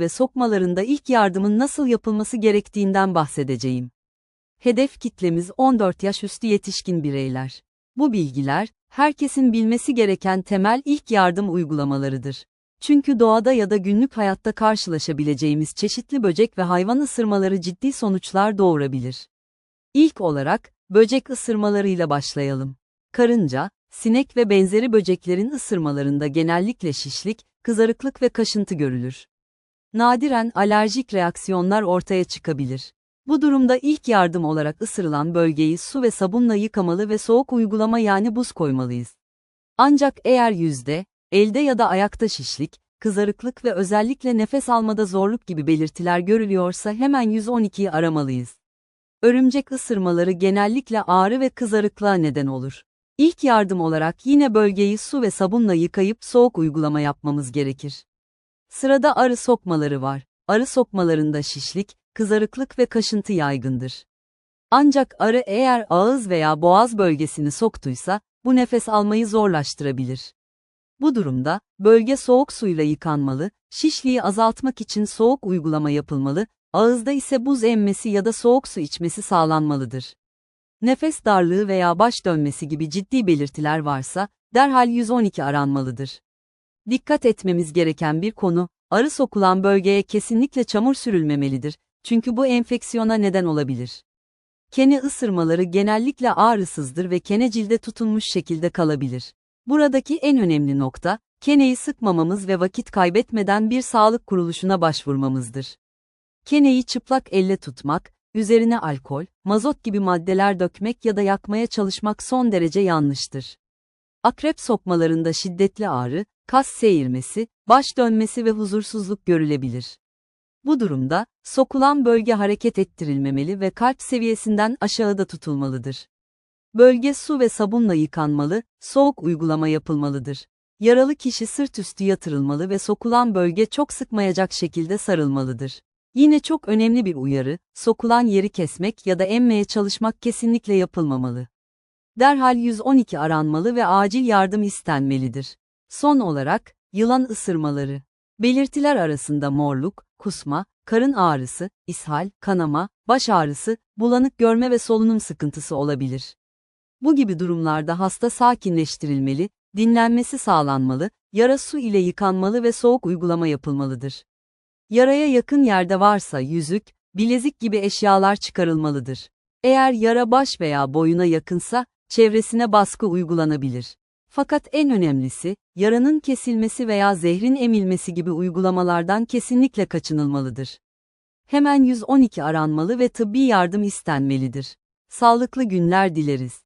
ve sokmalarında ilk yardımın nasıl yapılması gerektiğinden bahsedeceğim. Hedef kitlemiz 14 yaş üstü yetişkin bireyler. Bu bilgiler, herkesin bilmesi gereken temel ilk yardım uygulamalarıdır. Çünkü doğada ya da günlük hayatta karşılaşabileceğimiz çeşitli böcek ve hayvan ısırmaları ciddi sonuçlar doğurabilir. İlk olarak, böcek ısırmalarıyla başlayalım. Karınca, sinek ve benzeri böceklerin ısırmalarında genellikle şişlik, kızarıklık ve kaşıntı görülür. Nadiren alerjik reaksiyonlar ortaya çıkabilir. Bu durumda ilk yardım olarak ısırılan bölgeyi su ve sabunla yıkamalı ve soğuk uygulama yani buz koymalıyız. Ancak eğer yüzde, elde ya da ayakta şişlik, kızarıklık ve özellikle nefes almada zorluk gibi belirtiler görülüyorsa hemen 112'yi aramalıyız. Örümcek ısırmaları genellikle ağrı ve kızarıklığa neden olur. İlk yardım olarak yine bölgeyi su ve sabunla yıkayıp soğuk uygulama yapmamız gerekir. Sırada arı sokmaları var. Arı sokmalarında şişlik, kızarıklık ve kaşıntı yaygındır. Ancak arı eğer ağız veya boğaz bölgesini soktuysa, bu nefes almayı zorlaştırabilir. Bu durumda, bölge soğuk suyla yıkanmalı, şişliği azaltmak için soğuk uygulama yapılmalı, ağızda ise buz emmesi ya da soğuk su içmesi sağlanmalıdır. Nefes darlığı veya baş dönmesi gibi ciddi belirtiler varsa, derhal 112 aranmalıdır. Dikkat etmemiz gereken bir konu, arı sokulan bölgeye kesinlikle çamur sürülmemelidir, çünkü bu enfeksiyona neden olabilir. Kene ısırmaları genellikle ağrısızdır ve kene cilde tutunmuş şekilde kalabilir. Buradaki en önemli nokta, keneyi sıkmamamız ve vakit kaybetmeden bir sağlık kuruluşuna başvurmamızdır. Keneyi çıplak elle tutmak, üzerine alkol, mazot gibi maddeler dökmek ya da yakmaya çalışmak son derece yanlıştır. Akrep sokmalarında şiddetli ağrı, kas seyirmesi, baş dönmesi ve huzursuzluk görülebilir. Bu durumda, sokulan bölge hareket ettirilmemeli ve kalp seviyesinden aşağıda tutulmalıdır. Bölge su ve sabunla yıkanmalı, soğuk uygulama yapılmalıdır. Yaralı kişi sırt üstü yatırılmalı ve sokulan bölge çok sıkmayacak şekilde sarılmalıdır. Yine çok önemli bir uyarı, sokulan yeri kesmek ya da emmeye çalışmak kesinlikle yapılmamalı. Derhal 112 aranmalı ve acil yardım istenmelidir. Son olarak, yılan ısırmaları. Belirtiler arasında morluk, kusma, karın ağrısı, ishal, kanama, baş ağrısı, bulanık görme ve solunum sıkıntısı olabilir. Bu gibi durumlarda hasta sakinleştirilmeli, dinlenmesi sağlanmalı, yara su ile yıkanmalı ve soğuk uygulama yapılmalıdır. Yaraya yakın yerde varsa yüzük, bilezik gibi eşyalar çıkarılmalıdır. Eğer yara baş veya boyuna yakınsa, çevresine baskı uygulanabilir. Fakat en önemlisi, yaranın kesilmesi veya zehrin emilmesi gibi uygulamalardan kesinlikle kaçınılmalıdır. Hemen 112 aranmalı ve tıbbi yardım istenmelidir. Sağlıklı günler dileriz.